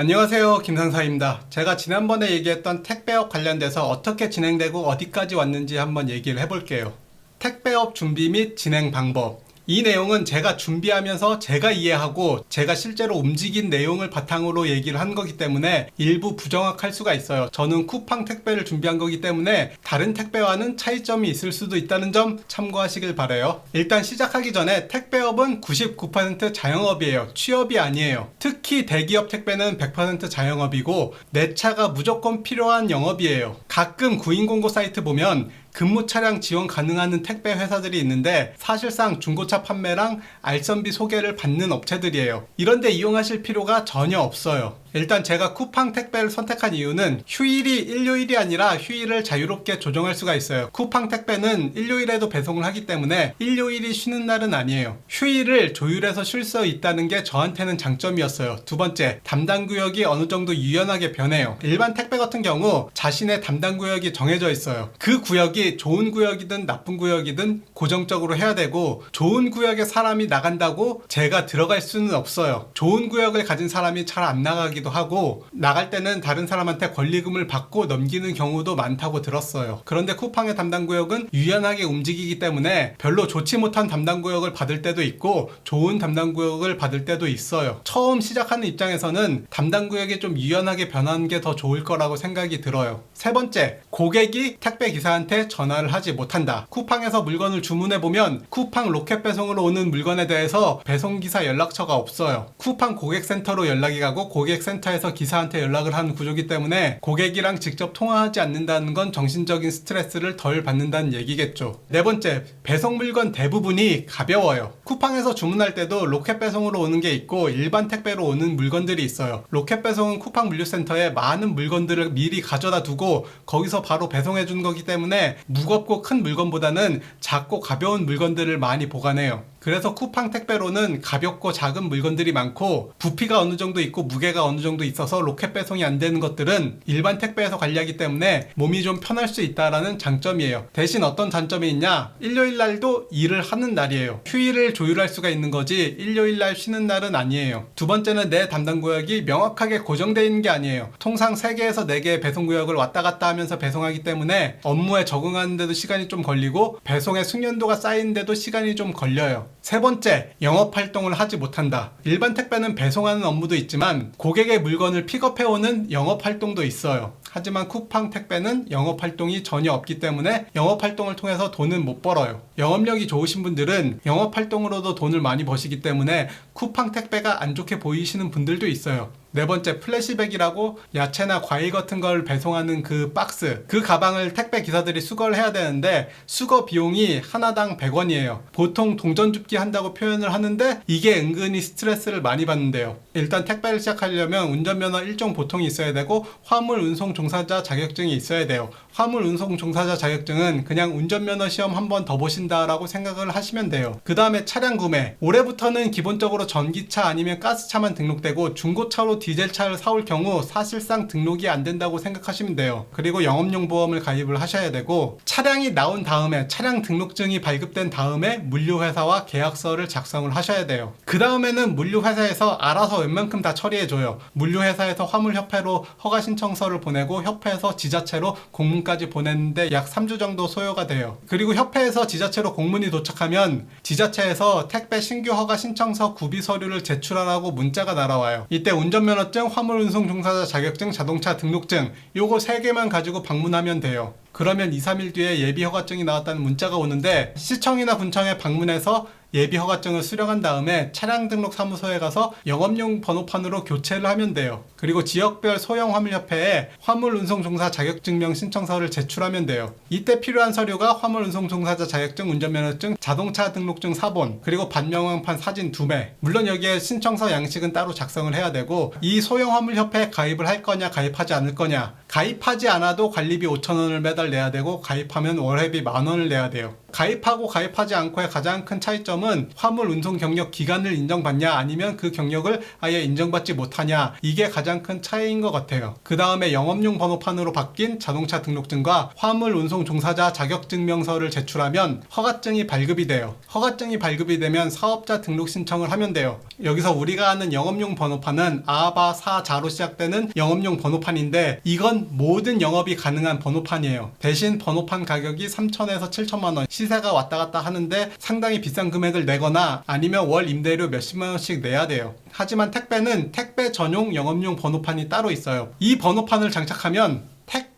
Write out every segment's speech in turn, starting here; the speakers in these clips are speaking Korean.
안녕하세요. 김상사입니다. 제가 지난번에 얘기했던 택배업 관련돼서 어떻게 진행되고 어디까지 왔는지 한번 얘기를 해볼게요. 택배업 준비 및 진행 방법. 이 내용은 제가 준비하면서 제가 이해하고 제가 실제로 움직인 내용을 바탕으로 얘기를 한 거기 때문에 일부 부정확할 수가 있어요. 저는 쿠팡 택배를 준비한 거기 때문에 다른 택배와는 차이점이 있을 수도 있다는 점 참고하시길 바래요. 일단 시작하기 전에 택배업은 99% 자영업이에요. 취업이 아니에요. 특히 대기업 택배는 100% 자영업이고 내 차가 무조건 필요한 영업이에요. 가끔 구인 공고 사이트 보면 근무 차량 지원 가능한 택배 회사들이 있는데 사실상 중고차 판매랑 알선비 소개를 받는 업체들이에요. 이런데 이용하실 필요가 전혀 없어요. 일단 제가 쿠팡 택배를 선택한 이유는 휴일이 일요일이 아니라 휴일을 자유롭게 조정할 수가 있어요. 쿠팡 택배는 일요일에도 배송을 하기 때문에 일요일이 쉬는 날은 아니에요. 휴일을 조율해서 쉴 수 있다는 게 저한테는 장점이었어요. 두 번째, 담당 구역이 어느 정도 유연하게 변해요. 일반 택배 같은 경우 자신의 담당 구역이 정해져 있어요. 그 구역이 좋은 구역이든 나쁜 구역이든 고정적으로 해야 되고 좋은 구역에 사람이 나간다고 제가 들어갈 수는 없어요. 좋은 구역을 가진 사람이 잘 안 나가 기도 하고 나갈 때는 다른 사람한테 권리금을 받고 넘기는 경우도 많다고 들었어요. 그런데 쿠팡의 담당 구역은 유연하게 움직이기 때문에 별로 좋지 못한 담당 구역을 받을 때도 있고 좋은 담당 구역을 받을 때도 있어요. 처음 시작하는 입장에서는 담당 구역이 좀 유연하게 변하는 게 더 좋을 거라고 생각이 들어요. 세 번째, 고객이 택배 기사한테 전화를 하지 못한다. 쿠팡에서 물건을 주문해 보면 쿠팡 로켓 배송으로 오는 물건에 대해서 배송 기사 연락처가 없어요. 쿠팡 고객센터로 연락이 가고 고객 센터에서 기사한테 연락을 하는 구조기 때문에 고객이랑 직접 통화하지 않는다는 건 정신적인 스트레스를 덜 받는다는 얘기겠죠. 네 번째, 배송 물건 대부분이 가벼워요. 쿠팡에서 주문할 때도 로켓 배송으로 오는 게 있고 일반 택배로 오는 물건들이 있어요. 로켓 배송은 쿠팡 물류센터에 많은 물건들을 미리 가져다 두고 거기서 바로 배송해 주는 거기 때문에 무겁고 큰 물건보다는 작고 가벼운 물건들을 많이 보관해요. 그래서 쿠팡 택배로는 가볍고 작은 물건들이 많고 부피가 어느 정도 있고 무게가 어느 정도 있어서 로켓 배송이 안 되는 것들은 일반 택배에서 관리하기 때문에 몸이 좀 편할 수 있다라는 장점이에요. 대신 어떤 단점이 있냐? 일요일 날도 일을 하는 날이에요. 휴일을 조율할 수가 있는 거지 일요일 날 쉬는 날은 아니에요. 두 번째는 내 담당 구역이 명확하게 고정되어 있는 게 아니에요. 통상 3개에서 4개의 배송 구역을 왔다 갔다 하면서 배송하기 때문에 업무에 적응하는데도 시간이 좀 걸리고 배송의 숙련도가 쌓이는데도 시간이 좀 걸려요. 세 번째, 영업 활동을 하지 못한다. 일반 택배는 배송하는 업무도 있지만 고객의 물건을 픽업해오는 영업 활동도 있어요. 하지만 쿠팡 택배는 영업 활동이 전혀 없기 때문에 영업 활동을 통해서 돈은 못 벌어요. 영업력이 좋으신 분들은 영업 활동으로도 돈을 많이 버시기 때문에 쿠팡 택배가 안 좋게 보이시는 분들도 있어요. 네 번째 플래시백이라고 야채나 과일 같은 걸 배송하는 그 박스 그 가방을 택배 기사들이 수거를 해야 되는데 수거 비용이 하나당 100원이에요 보통 동전 줍기 한다고 표현을 하는데 이게 은근히 스트레스를 많이 받는데요 일단 택배를 시작하려면 운전면허 일종 보통이 있어야 되고 화물 운송 종사자 자격증이 있어야 돼요 화물 운송 종사자 자격증은 그냥 운전면허 시험 한 번 더 보신다라고 생각을 하시면 돼요 그 다음에 차량 구매 올해부터는 기본적으로 전기차 아니면 가스차만 등록되고 중고차로 디젤차를 사올 경우 사실상 등록이 안 된다고 생각하시면 돼요. 그리고 영업용 보험을 가입을 하셔야 되고 차량이 나온 다음에 차량 등록증이 발급된 다음에 물류회사와 계약서를 작성을 하셔야 돼요. 그 다음에는 물류회사에서 알아서 웬만큼 다 처리해줘요. 물류회사에서 화물협회로 허가 신청서를 보내고 협회에서 지자체로 공문까지 보냈는데 약 3주 정도 소요가 돼요. 그리고 협회에서 지자체로 공문이 도착하면 지자체에서 택배 신규 허가 신청서 구비 서류를 제출하라고 문자가 날아와요. 이때 운전면허증, 화물운송 종사자 자격증, 자동차 등록증 요거 세 개만 가지고 방문하면 돼요. 그러면 2, 3일 뒤에 예비 허가증이 나왔다는 문자가 오는데 시청이나 군청에 방문해서 예비 허가증을 수령한 다음에 차량 등록 사무소에 가서 영업용 번호판으로 교체를 하면 돼요. 그리고 지역별 소형 화물협회에 화물 운송 종사 자격증명 신청서를 제출하면 돼요. 이때 필요한 서류가 화물 운송 종사자 자격증, 운전면허증, 자동차 등록증 4본, 그리고 반영왕판 사진 2매. 물론 여기에 신청서 양식은 따로 작성을 해야 되고 이 소형 화물협회에 가입을 할 거냐, 가입하지 않을 거냐. 가입하지 않아도 관리비 5,000원을 매달 내야 되고 가입하면 월회비 만 원을 내야 돼요. 가입하고 가입하지 않고의 가장 큰 차이점은 화물 운송 경력 기간을 인정받냐 아니면 그 경력을 아예 인정받지 못하냐 이게 가장 큰 차이인 것 같아요. 그 다음에 영업용 번호판으로 바뀐 자동차 등록증과 화물 운송 종사자 자격증명서를 제출하면 허가증이 발급이 돼요. 허가증이 발급이 되면 사업자 등록 신청을 하면 돼요. 여기서 우리가 아는 영업용 번호판은 아바 사자로 시작되는 영업용 번호판인데 이건 모든 영업이 가능한 번호판이에요. 대신 번호판 가격이 3천에서 7천만 원 시세가 왔다 갔다 하는데 상당히 비싼 금액을 내거나 아니면 월 임대료 몇십만 원씩 내야 돼요. 하지만 택배는 택배 전용 영업용 번호판이 따로 있어요. 이 번호판을 장착하면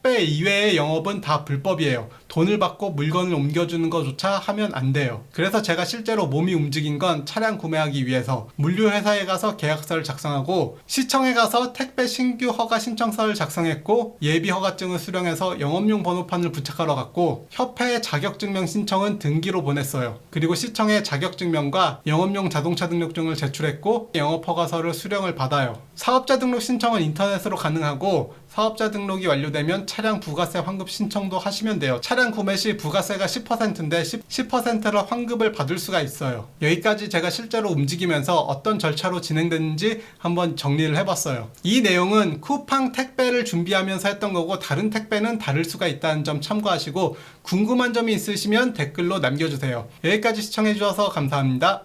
택배 이외의 영업은 다 불법이에요. 돈을 받고 물건을 옮겨주는 것조차 하면 안 돼요. 그래서 제가 실제로 몸이 움직인 건 차량 구매하기 위해서 물류회사에 가서 계약서를 작성하고 시청에 가서 택배 신규 허가 신청서를 작성했고 예비 허가증을 수령해서 영업용 번호판을 부착하러 갔고 협회에 자격증명 신청은 등기로 보냈어요. 그리고 시청에 자격증명과 영업용 자동차 등록증을 제출했고 영업허가서를 수령을 받아요. 사업자 등록 신청은 인터넷으로 가능하고 사업자 등록이 완료되면 차량 부가세 환급 신청도 하시면 돼요. 차량 구매 시 부가세가 10%인데 10, 10%를 환급을 받을 수가 있어요. 여기까지 제가 실제로 움직이면서 어떤 절차로 진행됐는지 한번 정리를 해봤어요. 이 내용은 쿠팡 택배를 준비하면서 했던 거고 다른 택배는 다를 수가 있다는 점 참고하시고 궁금한 점이 있으시면 댓글로 남겨주세요. 여기까지 시청해주셔서 감사합니다.